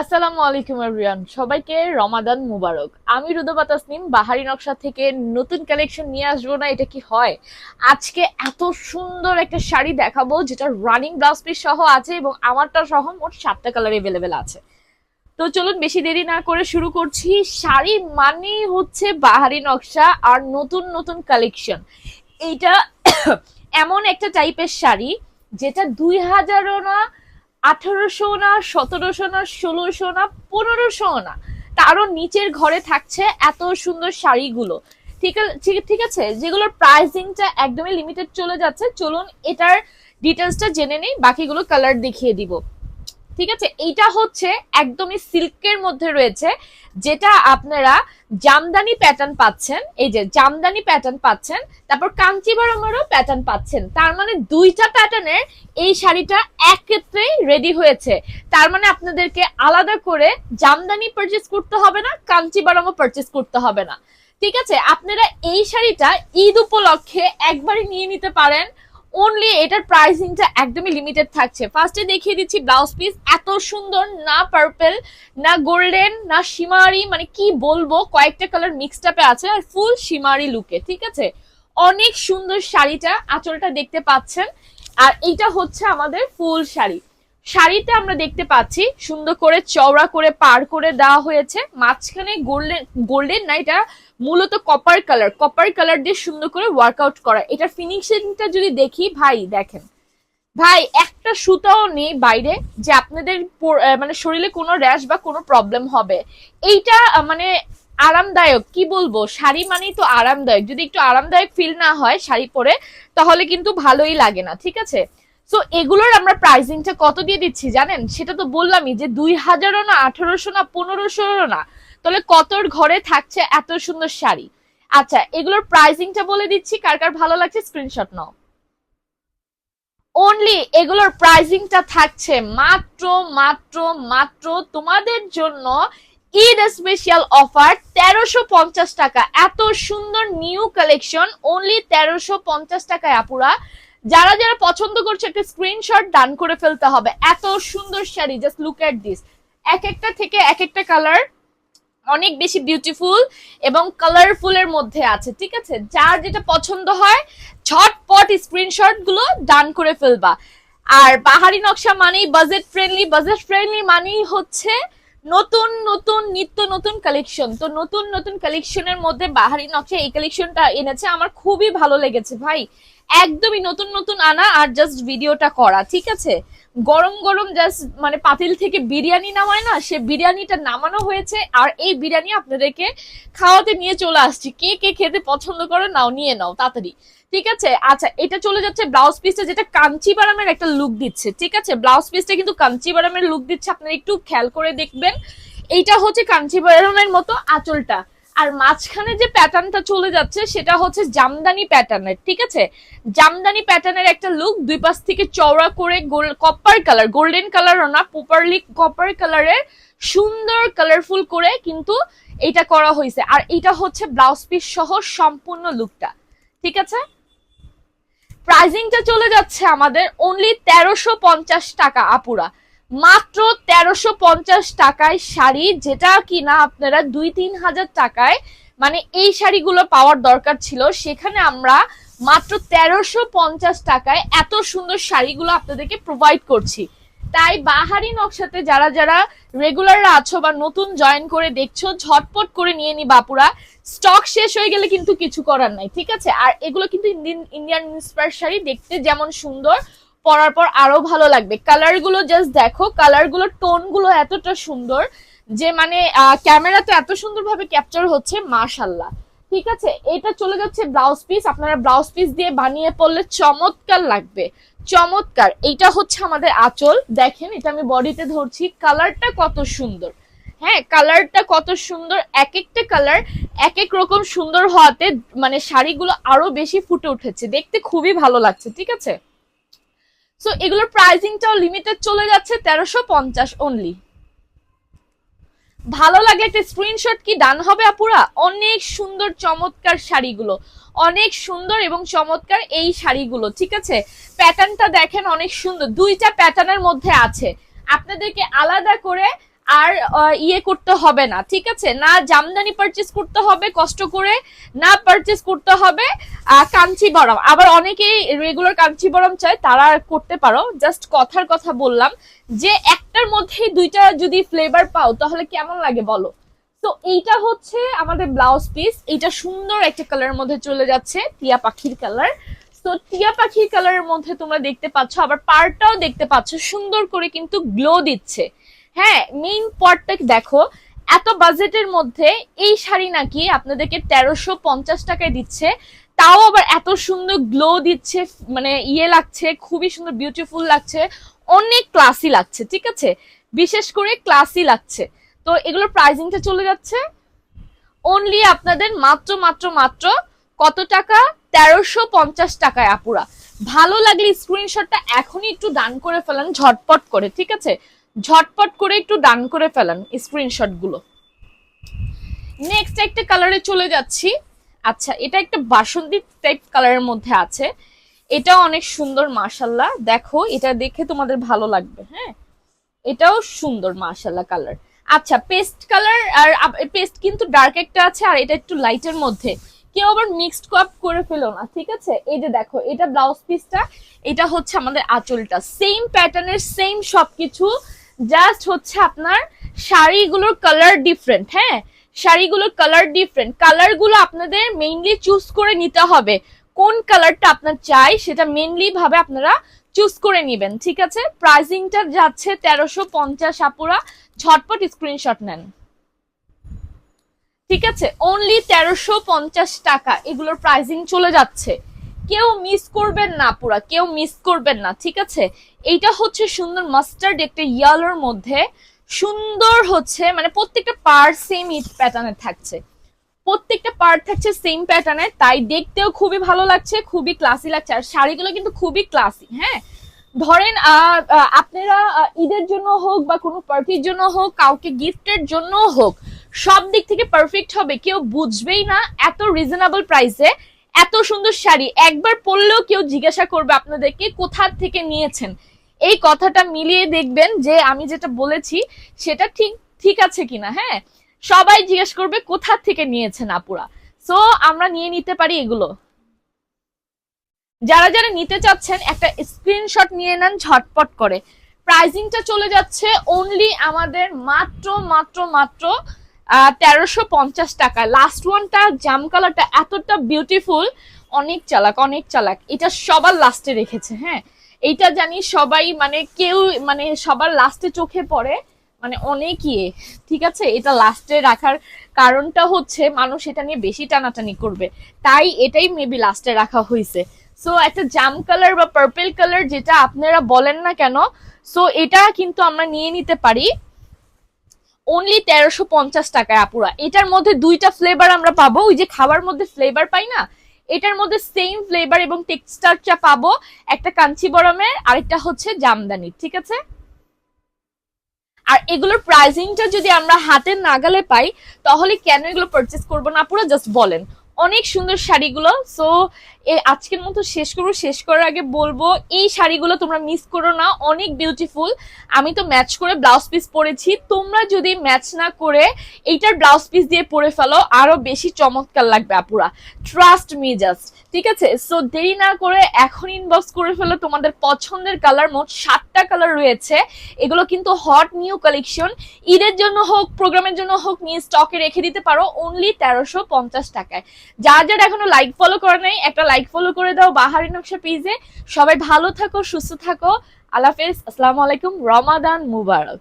আসসালামু আলাইকুম এভরিওয়ান সবাইকে রমাদান মুবারক। আমি রুদবা তাসনিম বাহারি নকশা থেকে নতুন কালেকশন নিয়ে আসব না, এটা কি হয়? আজকে এত সুন্দর একটা শাড়ি দেখাবো, যেটা রানিং ব্লাউজ পিস সহ আছে এবং আমারটা সহ মোট সাতটা কালার এভেলেবেল আছে। তো চলুন, বেশি দেরি না করে শুরু করছি। শাড়ি মানেই হচ্ছে বাহারি নকশা আর নতুন নতুন কালেকশন এইটা এমন একটা টাইপের শাড়ি, যেটা দুই হাজারও না আঠারোশো না, সতেরোশো না, ষোলোশো না, পনেরোশো না। তারও নিচের ঘরে থাকছে এত সুন্দর শাড়িগুলো। ঠিক ঠিক আছে? যেগুলোর প্রাইসিংটা একদমই লিমিটেড চলে যাচ্ছে। চলুন এটার ডিটেলসটা জেনে নেই, বাকিগুলো কালার দেখিয়ে দিব। ঠিক আছে? এইটা হচ্ছে একদমই সিল্কের মধ্যে রয়েছে, যেটা আপনারা জামদানি প্যাটার্ন পাচ্ছেন, এই যে জামদানি প্যাটার্ন পাচ্ছেন, তারপর কাঞ্চিবরমেরও প্যাটার্ন পাচ্ছেন। তার মানে দুইটা প্যাটার্নের এই শাড়িটা এক ক্ষেত্রেই রেডি হয়েছে। তার মানে আপনাদেরকে আলাদা করে জামদানি পারচেস করতে হবে না, কাঞ্চিবরমও পারচেস করতে হবে না। ঠিক আছে? আপনারা এই শাড়িটা ঈদ উপলক্ষে একবারই নিয়ে নিতে পারেন। অনলি এটার প্রাইসিংটা একদমই লিমিটেড থাকছে। ফার্স্টে দেখিয়ে দিচ্ছি ব্লাউজ পিস এত সুন্দর, না পার্পেল না গোল্ডেন না সিমারি মানে কি বলব, কয়েকটা কালার মিক্সড আপে আছে, আর ফুল সিমারি লুকে ঠিক আছে? অনেক সুন্দর শাড়িটা, আঁচলটা দেখতে পাচ্ছেন। আর এইটা হচ্ছে আমাদের ফুল শাড়ি। শাড়িতে আমরা দেখতে পাচ্ছি। সুন্দর করে চওড়া করে, পার করে দেওয়া হয়েছে। মাঝখানে গোল্ডেন গোল্ডেন না, এটা মূলত কপার কালার কপার কালার দিয়ে সুন্দর করে ওয়ার্কআউট করা। এটার ফিনিশিংটা যদি দেখি, ভাই, দেখেন। ভাই, একটা সুতাও নেই বাইরে যে আপনাদের মানে শরীরে কোনো র্যাশ বা কোনো প্রবলেম হবে। এইটা মানে আরামদায়ক, কি বলব? শাড়ি মানেই তো আরামদায়ক। যদি একটু আরামদায়ক ফিল না হয় শাড়ি পরে, তাহলে কিন্তু ভালোই লাগে না, ঠিক আছে? সো এগুলোর আমরা প্রাইসিংটা কত দিয়ে দিচ্ছি জানেন? সেটা তো বললামই যে দুই হাজারও না, আঠারোশো না পনেরোশো না। তাহলে কতর ঘরে থাকছে এত সুন্দর শাড়ি? আচ্ছা এগুলোর প্রাইসিংটা বলে দিচ্ছি, কার কার ভালো লাগছে স্ক্রিনশট নাও। অনলি এগুলোর প্রাইসিংটা থাকছে মাত্র মাত্র মাত্র তোমাদের জন্য ঈদ স্পেশাল অফার তেরোশো পঞ্চাশ টাকা। এত সুন্দর নিউ কালেকশন অনলি তেরোশো পঞ্চাশ টাকায় আপুরা যারা যারা পছন্দ করছে, একটা স্ক্রিনশট ডান করে ফেলতে হবে। এত সুন্দর sari just look at this এক একটা থেকে এক একটা কালার অনেক বেশি বিউটিফুল এবং কালারফুলের মধ্যে আছে, ঠিক আছে? যার যেটা পছন্দ হয় ঝটপট স্ক্রিনশটগুলো ডান করে ফেলবা। আর পাহাড়ি নকশা মানেই বাজেট ফ্রেন্ডলি বাজেট ফ্রেন্ডলি মানেই হচ্ছে নতুন নতুন, নিত্য নতুন কালেকশন তো নতুন নতুন কালেকশনের মধ্যে বাহারি নকশা এই কালেকশনটা এনেছে। আমার খুবই ভালো লেগেছে ভাই। একদমই নতুন নতুন আনা আর জাস্ট ভিডিওটা করা, ঠিক আছে? গরম গরম জাস্ট মানে পাতিল থেকে বিরিয়ানি নামায় না, সে বিরিয়ানিটা নামানো হয়েছে আর এই বিরিয়ানি আপনাদেরকে খাওয়াতে নিয়ে চলে আসছি। কে কে খেতে পছন্দ করে নাও, নিয়ে নাও, তাড়াতাড়ি। ঠিক আছে? আচ্ছা এটা চলে যাচ্ছে ব্লাউজ পিসটা যেটা কাঞ্চিবারামের একটা লুক দিচ্ছে, ঠিক আছে? ব্লাউজ পিসটা কিন্তু কাঞ্চিবারামের লুক দিচ্ছে, আপনারা একটু খেয়াল করে দেখবেন। এইটা হচ্ছে কাঞ্চিবারামের মতো আঁচলটা। আর মাঝখানে যে প্যাটার্নটা চলে যাচ্ছে, সেটা হচ্ছে জামদানি প্যাটার্নের ঠিক আছে? জামদানি প্যাটার্নের একটা লুক দুই পাশ থেকে চওড়া করে কপার কালার গোল্ডেন কালারও না প্রপারলি কপার কালারের সুন্দর কালারফুল করে কিন্তু এটা করা হয়েছে। আর এটা হচ্ছে ব্লাউজ পিস সহ সম্পূর্ণ লুকটা ঠিক আছে? প্রাইজিংটা চলে যাচ্ছে আমাদের অনলি তেরোশো টাকা আপুরা। মাত্র তেরোশো পঞ্চাশ টাকায় শাড়ি, যেটা কিনা আপনারা দুই তিন হাজার টাকায় মানে এই শাড়িগুলো পাওয়ার দরকার ছিল। সেখানে আমরা মাত্র তেরোশো পঞ্চাশ টাকায় এত সুন্দর শাড়িগুলো আপনাদেরকে প্রোভাইড করছি। তাই বাহারি নকশাতে যারা যারা রেগুলাররা আছো বা নতুন জয়েন করে দেখছ, ঝটপট করে নিয়ে নি বাপুরা। স্টক শেষ হয়ে গেলে কিন্তু কিছু করার নাই, ঠিক আছে? আর এগুলো কিন্তু ইন্ডিয়ান ইন্ডিয়ান ইন্সপায়ার শাড়ি, দেখতে যেমন সুন্দর পরার পর আরও ভালো লাগবে। কালারগুলো জাস্ট দেখো কালারগুলো টোনগুলো এতটা সুন্দর যে মানে ক্যামেরাতে এত সুন্দর ভাবে ক্যাপচার হচ্ছে মাশাল্লাহ ঠিক আছে? এটা চলে যাচ্ছে ব্লাউজ পিস আপনারা ব্লাউজ পিস দিয়ে বানিয়ে পড়লে চমৎকার লাগবে। চমৎকার। এইটা হচ্ছে আমাদের আঁচল। দেখেন, এটা আমি বডিতে ধরছি। কালারটা কত সুন্দর। হ্যাঁ কালারটা কত সুন্দর। এক একটা কালার এক এক রকম সুন্দর হওয়াতে মানে শাড়িগুলো আরও বেশি ফুটে উঠেছে। দেখতে খুবই ভালো লাগছে। ঠিক আছে? সো এগুলোর প্রাইসিংটাও লিমিটেড চলে যাচ্ছে তেরোশো পঞ্চাশ অনলি ভালো লাগলে একটা স্ক্রিনশট কি ডান হবে আপুরা? অনেক সুন্দর চমৎকার শাড়িগুলো। অনেক সুন্দর এবং চমৎকার এই শাড়িগুলো, ঠিক আছে? প্যাটার্নটা দেখেন অনেক সুন্দর। দুইটা প্যাটার্নের মধ্যে আছে। আপনাদেরকে আলাদা করে আর ইয়ে করতে হবে না, ঠিক আছে? না জামদানি পারচেস করতে হবে, কষ্ট করে, না পারচেস করতে হবে কাঞ্চিবরম। আবার অনেকেই রেগুলার কাঞ্চিবরম চায়, তারা করতে পারো। জাস্ট কথার কথা বললাম যে, একটার মধ্যে দুইটা যদি ফ্লেভার পাও, তাহলে কেমন লাগে বলো? তো এইটা হচ্ছে আমাদের ব্লাউজ পিস এইটা সুন্দর একটা কালারের মধ্যে চলে যাচ্ছে, টিয়া পাখির কালার তো টিয়া পাখির কালারের মধ্যে তোমরা দেখতে পাচ্ছ, আবার পাড়টাও দেখতে পাচ্ছ, সুন্দর করে কিন্তু গ্লো দিচ্ছে। হ্যাঁ মেইন পটটা দেখো? এত বাজেটের মধ্যে এই শাড়ি নাকি আপনাদেরকে তেরোশো পঞ্চাশ টাকায় দিচ্ছে। তাও আবার এত সুন্দর গ্লো দিচ্ছে মানে ইয়ে লাগছে, খুবই সুন্দর বিউটিফুল লাগছে। অনেক ক্লাসি লাগছে, ঠিক আছে? বিশেষ করে ক্লাসি লাগছে। তো এগুলোর প্রাইসিংটা চলে যাচ্ছে। অনলি আপনাদের মাত্র মাত্র মাত্র কত টাকা? তেরোশো পঞ্চাশ টাকায় আপুরা। ভালো লাগলে স্ক্রিনশটটা এখনই একটু ডান করে ফেলান, ঝটপট করে, ঠিক আছে? ঝটপট করে একটু ডান করে ফেলান স্ক্রিনশটগুলো। নেক্সট একটা কালারে চলে যাচ্ছি। আচ্ছা এটা একটা বাসন্তী টাইপ কালারের মধ্যে আছে। এটাও অনেক সুন্দর মাশাল্লাহ দেখো, এটা দেখে তোমাদের ভালো লাগবে হ্যাঁ? এটাও সুন্দর মাশাল্লাহ কালার আচ্ছা পেস্ট কালার আর পেস্ট কিন্তু ডার্ক একটা আছে আর এটা একটু লাইটের মধ্যে। কেউ আবার মিক্সড কাপ করে ফেলো না, ঠিক আছে? এই যে দেখো, এটা ব্লাউজ পিসটা এটা হচ্ছে আমাদের আঁচলটা। সেম প্যাটার্নের সেম সবকিছু জাস্ট হচ্ছে আপনার শাড়িগুলোর কালার ডিফারেন্ট হ্যাঁ? শাড়িগুলোর কালার ডিফারেন্ট কালারগুলো আপনাদের মেইনলি চুজ করে নিতে হবে। কোন কালারটা আপনার চাই সেটা মেইনলি ভাবে আপনারা চুজ করে নিবেন, ঠিক আছে? প্রাইসিংটা যাচ্ছে তেরোশো পঞ্চাশ আপুরা। ঝটপট স্ক্রিনশট নেন। ঠিক আছে? অনলি তেরোশো পঞ্চাশ টাকা। এগুলোর প্রাইসিং চলে যাচ্ছে। কেউ মিস করবেন না পুরা, কেউ মিস করবেন না, ঠিক আছে? এইটা হচ্ছে সুন্দর মাস্টার্ড একটা ইয়ালোর মধ্যে, সুন্দর হচ্ছে মানে প্রত্যেকটা পার্ট সেম ইট প্যাটার্নে থাকছে। প্রত্যেকটা পার্ট থাকছে সেম প্যাটার্নের তাই দেখতেও খুবই ভালো লাগছে, খুবই ক্লাসি লাগছে, আর শাড়িগুলো কিন্তু খুবই ক্লাসি হ্যাঁ? ধরেন আপনারা ঈদের জন্য হোক বা কোনো পার্টির জন্য হোক, কাউকে গিফটের জন্য হোক, সব দিক থেকে পারফেক্ট হবে, কেউ বুঝবেই না, এত রিজনেবল প্রাইসে এত সুন্দর শাড়ি। একবার পরলেও কেউ জিজ্ঞাসা করবে আপনাদেরকে কোথা থেকে নিয়েছেন। এই কথাটা মিলিয়ে দেখবেন যে আমি যেটা বলেছি, সেটা ঠিক ঠিক আছে কিনা হ্যাঁ? সবাই জিজ্ঞেস করবে, কোথা থেকে নিয়েছেন আপুরা? সো আমরা নিয়ে নিতে পারি এগুলো। যারা যারা নিতে চাচ্ছেন, একটা স্ক্রিনশট নিয়ে নেন ঝটপট করে। প্রাইজিংটা চলে যাচ্ছে অনলি আমাদের মাত্র মাত্র মাত্র তেরোশো পঞ্চাশ টাকা। লাস্ট ওয়ানটা জাম কালারটা এতটা বিউটিফুল অনেক চালাক অনেক চালাক। এটা সবার লাস্টে রেখেছে হ্যাঁ? এইটা জানি সবাই মানে কেউ মানে সবার লাস্টে চোখে পড়ে মানে অনেক ইয়ে। ঠিক আছে? এটা লাস্টে রাখার কারণটা হচ্ছে, মানুষ এটা নিয়ে বেশি টানাটানি করবে। তাই এটাই মেবি লাস্টে রাখা হয়েছে সো একটা জাম কালার বা পার্পেল কালার যেটা আপনারা বলেন না কেন সো এটা কিন্তু আমরা নিয়ে নিতে পারি। অনলি তেরোশো পঞ্চাশ টাকায় আপুরা। এটার মধ্যে দুইটা ফ্লেভার আমরা পাবো। ওই যে খাবার মধ্যে ফ্লেভার পাই না, এটার মধ্যে সেম ফ্লেভার এবং টেক্সচারটা পাবো একটা কাঞ্চিবরমের আরেকটা হচ্ছে জামদানি ঠিক আছে? আর এগুলোর প্রাইসিংটা যদি আমরা হাতের নাগালে পাই, তাহলে কেন এগুলো পারচেস করব না পুরো জাস্ট বলেন। অনেক সুন্দর শাড়িগুলো সো আজকের মতো শেষ করব। শেষ করার আগে বলব, এই শাড়িগুলো তোমরা মিস করো না। অনেক বিউটিফুল আমি তো ম্যাচ করে ব্লাউজ পিস পরেছি। তোমরা যদি ম্যাচ না করে এইটার ব্লাউজ পিস দিয়ে পরে ফেলো, আরও বেশি চমৎকার লাগবে আপুরা। ট্রাস্ট মি জাস্ট ঠিক আছে? সো দেরি না করে এখন ইনবক্স করে ফেলো। তোমাদের পছন্দের কালার মোট সাতটা কালার রয়েছে। এগুলো কিন্তু হট নিউ কালেকশন ঈদের জন্য হোক প্রোগ্রামের জন্য হোক, নিয়ে স্টকে রেখে দিতে পারো। অনলি তেরোশো পঞ্চাশ টাকায়। যার যার এখনও লাইক ফলো করে নাই, একটা লাইক ফলো করে দাও বাহারি নকশা পেজে সবাই ভালো থাকো, সুস্থ থাকো। আল্লাহ হাফেজ। আসসালামু আলাইকুম। রমাদান মুবারক।